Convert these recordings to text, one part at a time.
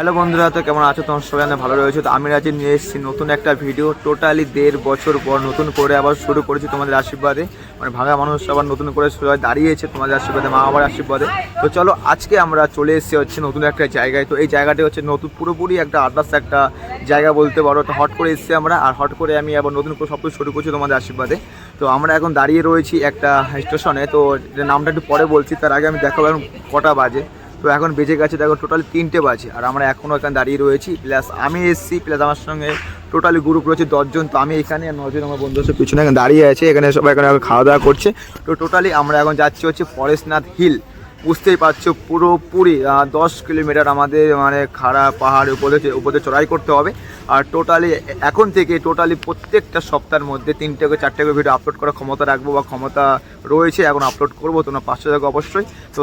Hello বন্ধুরা, তো কেমন আছো? তোমার সবাই ভালো রয়েছে। তো আমি আজকে নিয়ে এসেছি নতুন একটা ভিডিও টোটালি দেড় বছর পর নতুন করে আবার শুরু করেছি তোমাদের আশীর্বাদে। মানে ভাঙা মানুষ আবার নতুন করে সবাই দাঁড়িয়েছে তোমাদের আশীর্বাদে, মা আবার আশীর্বাদে। তো চলো, আজকে আমরা চলে এসেছি হচ্ছে নতুন একটা জায়গায়। তো এই জায়গাটি হচ্ছে নতুন, পুরোপুরি একটা আদার্স একটা জায়গা বলতে পারো। তো হট করে এসেছি আমরা, আর হট করে আমি আবার নতুন করে সব কিছু শুরু করছি তোমাদের আশীর্বাদে। তো আমরা এখন দাঁড়িয়ে রয়েছি একটা স্টেশনে তো নামটা একটু পরে বলছি, তার আগে আমি দেখাবো এখন কটা বাজে। তো এখন বেজে গেছে, দেখো টোটাল তিনটে বাজে। আর আমরা এখনও এখানে দাঁড়িয়ে রয়েছি। প্লাস আমি এসেছি, প্লাস আমার সঙ্গে টোটাল গ্রুপ রয়েছে দশজন। তো আমি এখানে নজন আমার বন্ধু সব পিছনে এখানে দাঁড়িয়ে আছে। এখানে সবাই এখানে খাওয়া দাওয়া করছে। তো টোটালি আমরা এখন যাচ্ছি হচ্ছে ফরেস্টনাথ হিল। বুঝতেই পারছ, পুরোপুরি দশ কিলোমিটার আমাদের মানে খাড়া পাহাড় উপরে উপরে চড়াই করতে হবে। আর টোটালি এখন থেকে টোটালি প্রত্যেকটা সপ্তাহের মধ্যে তিনটে করে চারটে করে ভিডিও আপলোড করার ক্ষমতা রাখব বা ক্ষমতা রয়েছে, এখন আপলোড করব, তোমরা পাঁচশো টাকা অবশ্যই। তো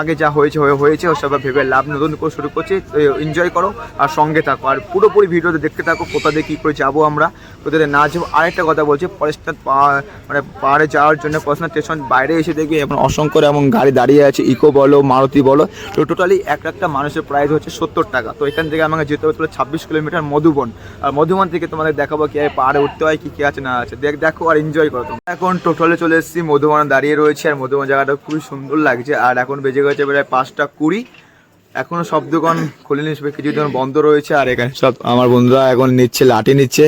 আগে যা হয়েছে, হয়ে হয়েছে ওসব ভেবে লাভ নতুন করে শুরু করছি এনজয় করো আর সঙ্গে থাকো। আর পুরোপুরি ভিডিওতে দেখতে থাকো কোথা দিয়ে কী করে যাব আমরা। কোথাতে না যাব, আরেকটা কথা বলছি ফরেস্টার মানে পাহাড়ে যাওয়ার জন্য পড়াশোনা স্টেশন বাইরে এসে দেখবি, এখন অসংখ্য এমন গাড়ি দাঁড়িয়ে আছে ইকো বলো, মারুতি বলো, তো টোটালি এক একটা মানুষের প্রাইস হচ্ছে সত্তর টাকা। তো এখান থেকে আমাকে যেতে হতো ছাব্বিশ কিলোমিটার মধুবন। আর মধুবন থেকে তোমাদের দেখাবো কি পাহাড়ে উঠতে হয়, কি কি আছে না আছে। দেখ, দেখো আর এনজয় করো তোমরা। এখন টোটালে চলে এসেছি, মধুবনে দাঁড়িয়ে রয়েছে, আর মধুবন জায়গাটা খুবই সুন্দর লাগছে। আর এখন বেজে গেছে প্রায় পাঁচটা কুড়ি। এখনও সব দোকান খুলেনি সব কিছু দোকান বন্ধ রয়েছে। আর এখানে সব আমার বন্ধুরা এখন নিচ্ছে, লাঠি নিচ্ছে।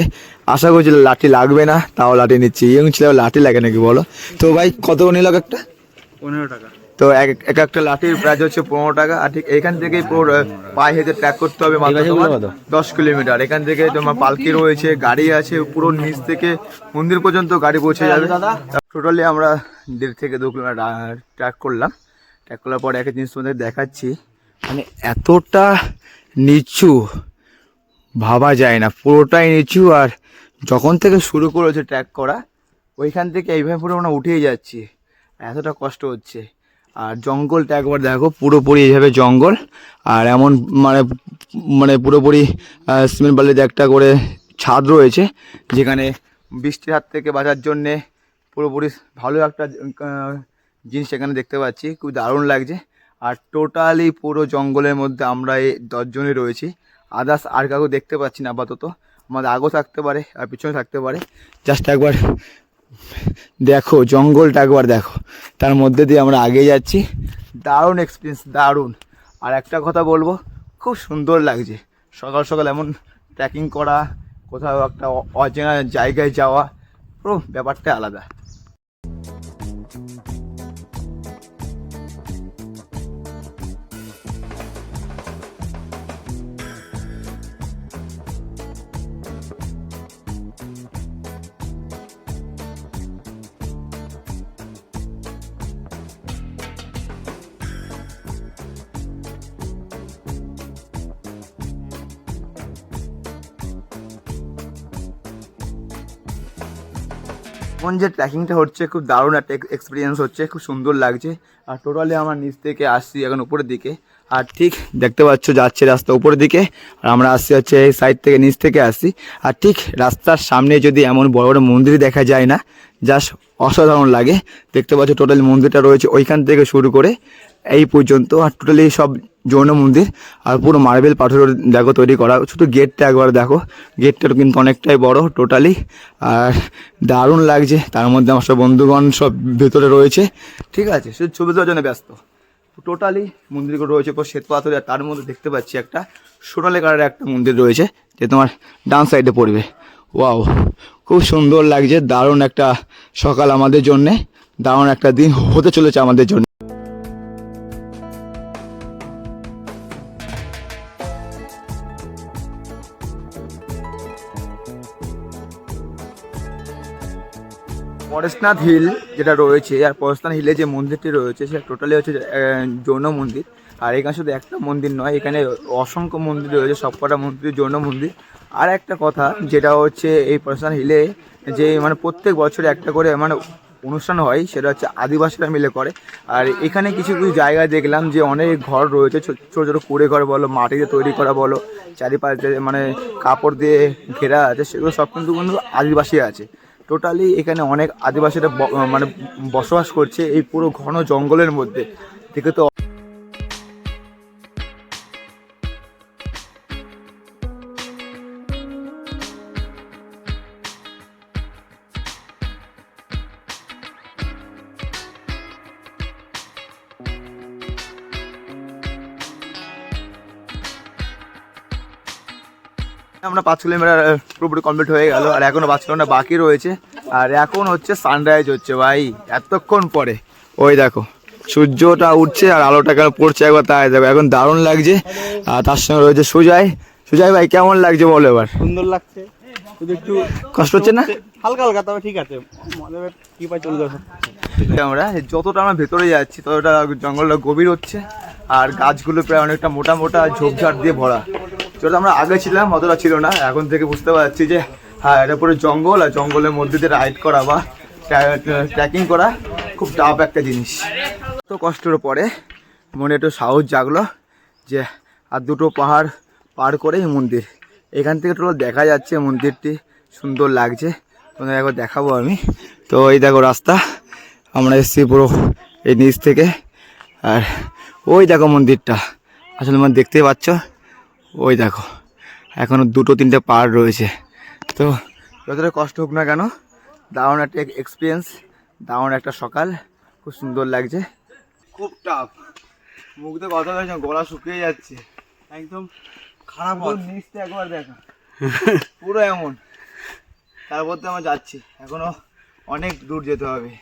আশা করছি লাঠি লাগবে না, তাও লাঠি নিচ্ছে। ইয়ং ছিল লাঠি লাগে নাকি বলো? তো ভাই, কত নিল একটা? পনেরো টাকা। তো এক এক একটা লাঠির প্রাইস হচ্ছে পনেরো টাকা আর ঠিক এখান থেকেই পুরো পায়ে হেঁটে ট্র্যাক করতে হবে মাত্র তোমার দশ কিলোমিটার। এখান থেকে তোমার পালকি রয়েছে গাড়ি আছে পুরো নিচ থেকে মন্দির পর্যন্ত গাড়ি পৌঁছে যাবে। টোটালি আমরা দেড় থেকে দু কিলোমিটার ট্র্যাক করলাম। ট্র্যাক করার পরে একটা জিনিস তোমাদের দেখাচ্ছি। মানে এতটা নিচু ভাবা যায় না পুরোটাই নিচু আর যখন থেকে শুরু করেছে ট্র্যাক করা ওইখান থেকে এইভাবে পুরো আমরা উঠেই যাচ্ছি। এতটা কষ্ট হচ্ছে। আর জঙ্গলটা একবার দেখো, পুরোপুরি এইভাবে জঙ্গল। আর এমন মানে মানে পুরোপুরি সিমেন্ট বালিতে একটা করে ছাদ রয়েছে, যেখানে বৃষ্টির হাত থেকে বাঁচার জন্যে পুরোপুরি ভালো একটা জিনিস এখানে দেখতে পাচ্ছি। খুব দারুণ লাগছে। আর টোটালি পুরো জঙ্গলের মধ্যে আমরা এই দশজনই রয়েছি। আদার্স আর কাউকে দেখতে পাচ্ছি না আপাতত। আমাদের আগেও থাকতে পারে আর পিছনে থাকতে পারে। জাস্ট একবার দেখো, জঙ্গলটা একবার দেখো। তার মধ্যে দিয়ে আমরা আগে যাচ্ছি। দারুণ এক্সপিরিয়েন্স দারুণ। আর একটা কথা বলব, খুব সুন্দর লাগছে। সকাল সকাল এমন ট্রেকিং করা, কোথাও একটা অচেনা জায়গায় যাওয়া, পুরো ব্যাপারটা আলাদা। এখন যে ট্রেকিংটা হচ্ছে খুব দারুণ একটা এক্সপিরিয়েন্স হচ্ছে, খুব সুন্দর লাগছে। আর টোটালি আমার নিচ থেকে আসছি এখন উপরের দিকে। আর ঠিক দেখতে পাচ্ছ, যাচ্ছে রাস্তা উপরের দিকে। আর আমরা আসছি হচ্ছে এই সাইড থেকে নিচ থেকে আসছি। আর ঠিক রাস্তার সামনে যদি এমন বড় বড় মন্দির দেখা যায় না জাস্ট অসাধারণ লাগে। দেখতে পাচ্ছ টোটাল মন্দিরটা রয়েছে ওইখান থেকে শুরু করে। এই পর্যন্ত। আর টোটালি সব জৈন মন্দির আর পুরো মার্বেল পাথর দেখো তৈরি করা। শুধু গেটটা একবার দেখো। গেটটা কিন্তু অনেকটাই বড় টোটালি আর দারুণ লাগছে। তার মধ্যে আমার সব বন্ধুগণ সব ভেতরে রয়েছে। ঠিক আছে, শুধু ছবি তোলার জন্য ব্যস্ত। টোটালি মন্দিরগুলো রয়েছে পুরো শ্বেত পাথরে। আর তার মধ্যে দেখতে পাচ্ছি একটা সোনালি কালারের একটা মন্দির রয়েছে, যে তোমার ডান সাইডে পড়বে। ওয়াও, খুব সুন্দর লাগছে। দারুণ একটা সকাল আমাদের জন্যে। দারুণ একটা দিন হতে চলেছে আমাদের জন্য। পরেশনাথ হিল যেটা রয়েছে, আর পরেশনাথ হিলে যে মন্দিরটি রয়েছে সেটা টোটালি হচ্ছে জৈন মন্দির। আর এখানে শুধু একটা মন্দির নয়, এখানে অসংখ্য মন্দির রয়েছে, সবকটা মন্দির জৈন মন্দির। আর একটা কথা, যেটা হচ্ছে এই পরেশনাথ হিলে যে মানে প্রত্যেক বছরে একটা করে মানে অনুষ্ঠান হয়, সেটা হচ্ছে আদিবাসীরা মিলে করে। আর এখানে কিছু কিছু জায়গায় দেখলাম যে অনেক ঘর রয়েছে ছোট ছোটো ছোটো কুড়ে ঘর বলো মাটিতে তৈরি করা বলো, চারিপাশে মানে কাপড় দিয়ে ঘেরা আছে, সেগুলো সব কিন্তু কিন্তু আদিবাসী আছে। টোটালি এখানে অনেক আদিবাসীরা মানে বসবাস করছে এই পুরো ঘন জঙ্গলের মধ্যে। দেখে তো আমরা পাঁচ কিলোমিটার পুরোপুরি কমপ্লিট হয়ে গেল আর এখনও পাঁচ কিলোমিটার বাকি রয়েছে। আর এখন হচ্ছে সানরাইজ হচ্ছে ভাই এতক্ষণ পরে। ওই দেখো সূর্যটা উঠছে আর আলোটা কেন পড়ছে একবার তাই দেখো এখন দারুণ লাগছে। আর তার সঙ্গে রয়েছে সুজয়। সুজয় ভাই কেমন লাগছে বলো এবার? সুন্দর লাগছে। একটু কষ্ট হচ্ছে না? হালকা হালকা তবে ঠিক আছে। চলে যাবে আমরা যতটা আমরা ভেতরে যাচ্ছি ততটা জঙ্গলটা গভীর হচ্ছে আর গাছগুলো প্রায় অনেকটা মোটা মোটা ঝোপঝাড় দিয়ে ভরা। যেটা আমরা আগে ছিলাম, অতটা ছিল না। এখন থেকে বুঝতে পারছি যে হ্যাঁ এটা পুরো জঙ্গল, আর জঙ্গলের মধ্যে দিয়ে রাইড করা বা ট্রেকিং করা খুব টাফ একটা জিনিস। তো কষ্টের পরে মনে একটু সাহস জাগলো যে, আর দুটো পাহাড় পার করেই মন্দির। এখান থেকে টোটাল দেখা যাচ্ছে মন্দিরটি, সুন্দর লাগছে। তোমাদের একবার দেখাবো আমি। তো এই দেখো রাস্তা, আমরা এসেছি পুরো এই নিচ থেকে। আর ওই দেখো মন্দিরটা। আসলে মানে দেখতেই পাচ্ছ ওই দেখো এখনও দুটো তিনটে পাহাড় রয়েছে। তো যতটা কষ্ট হোক না কেন দারুণ একটা এক্সপিরিয়েন্স দারুণ একটা সকাল খুব সুন্দর লাগছে। খুব টাফ মুখ দিয়ে কথা বলছে গলা শুকিয়ে যাচ্ছে। একদম খারাপ নিচটা একবার দেখা। পুরো এমন। তারপর তো আমরা যাচ্ছি। এখনও অনেক দূর যেতে হবে।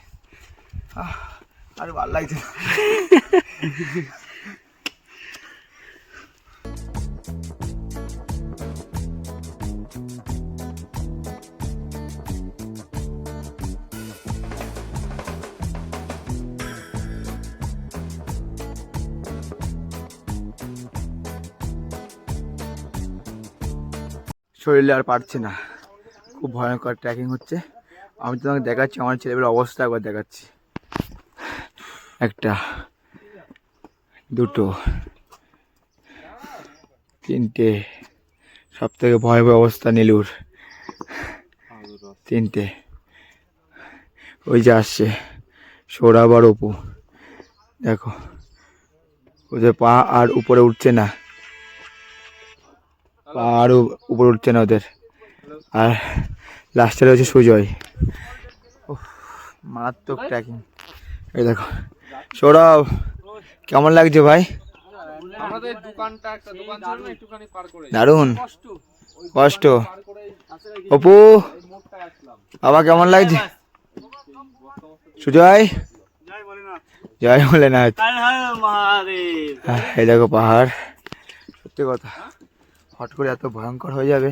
আর ভালো লাগছে শরীরে আর পারছে না। খুব ভয়ঙ্কর ট্রেকিং হচ্ছে। আমি তোমাকে দেখাচ্ছি, আমার ছেলেবেলার অবস্থা একবার দেখাচ্ছি। একটা, দুটো, তিনটে সব থেকে ভয়াবহ অবস্থা নীলুর। তিনটে, ওই যে আসছে, সৌরভ অপু। দেখো, ওদের পা আর উপরে উঠছে না। পা আর উপরে উঠছে না ওদের। আর লাস্টে রয়েছে সুজয়। উফ, মারাত্মক ট্র্যাকিং এই দেখো। সৌরভ কেমন লাগছে ভাই? আমাদের দোকানটা একটা দোকান ছিল না একটুখানি পার করে দারুণ। কষ্ট। অপু বাবা কেমন লাগছে? সুজয়? জয় ভোলেনাথ মহাদেব। হ্যাঁ, এই দেখো পাহাড়। সত্যি কথা। হট করে এত ভয়ঙ্কর হয়ে যাবে,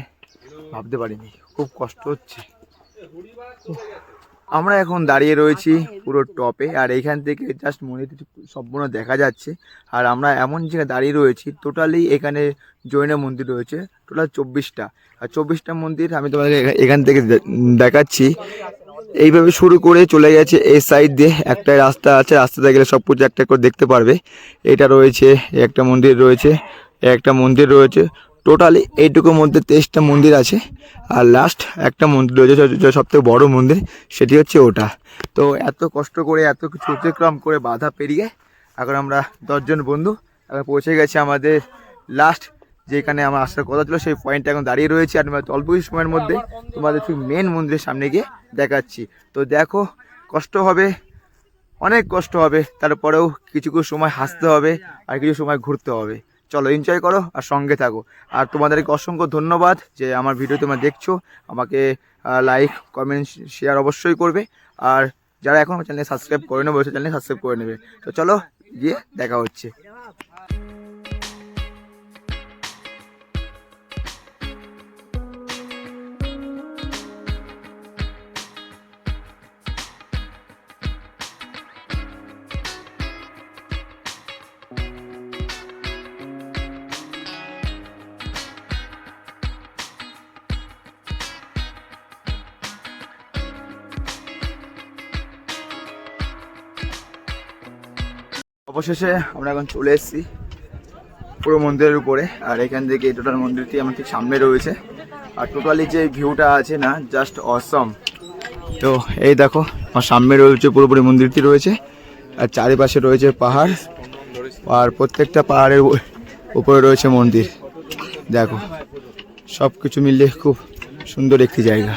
ভাবতে পারিনি। খুব কষ্ট হচ্ছে। আমরা এখন দাঁড়িয়ে রয়েছি পুরো টপে, আর এইখান থেকে জাস্ট মনে সম্পূর্ণ দেখা যাচ্ছে। আর আমরা এমন জায়গায় দাঁড়িয়ে রয়েছি টোটালি এখানে জৈন মন্দির রয়েছে টোটাল চব্বিশটা। আর চব্বিশটা মন্দির আমি তোমাদের এখান থেকে দেখাচ্ছি। এইভাবে শুরু করে চলে গেছে এই সাইড দিয়ে। একটা রাস্তা আছে, রাস্তাতে গেলে সব কিছু একটা করে দেখতে পারবে। এটা রয়েছে, একটা মন্দির রয়েছে, একটা মন্দির রয়েছে। টোটালি এইটুকুর মধ্যে তেইশটা মন্দির আছে। আর লাস্ট একটা মন্দির রয়েছে যেটা সব থেকে বড়ো মন্দির, সেটি হচ্ছে ওটা। তো এত কষ্ট করে, এত কিছু অতিক্রম করে বাধা পেরিয়ে এখন আমরা দশজন বন্ধু এখন পৌঁছে গেছি আমাদের লাস্ট যেখানে আমার আসার কথা ছিল, সেই পয়েন্টে এখন দাঁড়িয়ে রয়েছে। আর অল্প কিছু সময়ের মধ্যে তোমাদের ঠিক মেন মন্দিরের সামনে গিয়ে দেখাচ্ছি। তো দেখো, কষ্ট হবে, অনেক কষ্ট হবে, তারপরেও কিছু কিছু সময় হাসতে হবে আর কিছু সময় ঘুরতে হবে। চলো এনজয় করো আর সঙ্গে থাকো। আর তোমাদেরকে অসংখ্য ধন্যবাদ যে আমার ভিডিও তোমরা দেখছ। আমাকে লাইক কমেন্ট শেয়ার অবশ্যই করবে। আর যারা এখন চ্যানেল সাবস্ক্রাইব করে নেবে চ্যানেল সাবস্ক্রাইব করে নেবে। তো চলো, গিয়ে দেখা হচ্ছে। অবশেষে আমরা এখন চলে এসেছি পুরো মন্দিরের উপরে। আর এখান থেকে টোটাল মন্দিরটি আমার ঠিক সামনে রয়েছে। আর টোটালি যে ভিউটা আছে না জাস্ট অসম তো এই দেখো, আমার সামনে রয়েছে পুরোপুরি মন্দিরটি রয়েছে। আর চারিপাশে রয়েছে পাহাড়। আর প্রত্যেকটা পাহাড়ের উপরে রয়েছে মন্দির। দেখো সব কিছু মিলিয়ে খুব সুন্দর একটি জায়গা।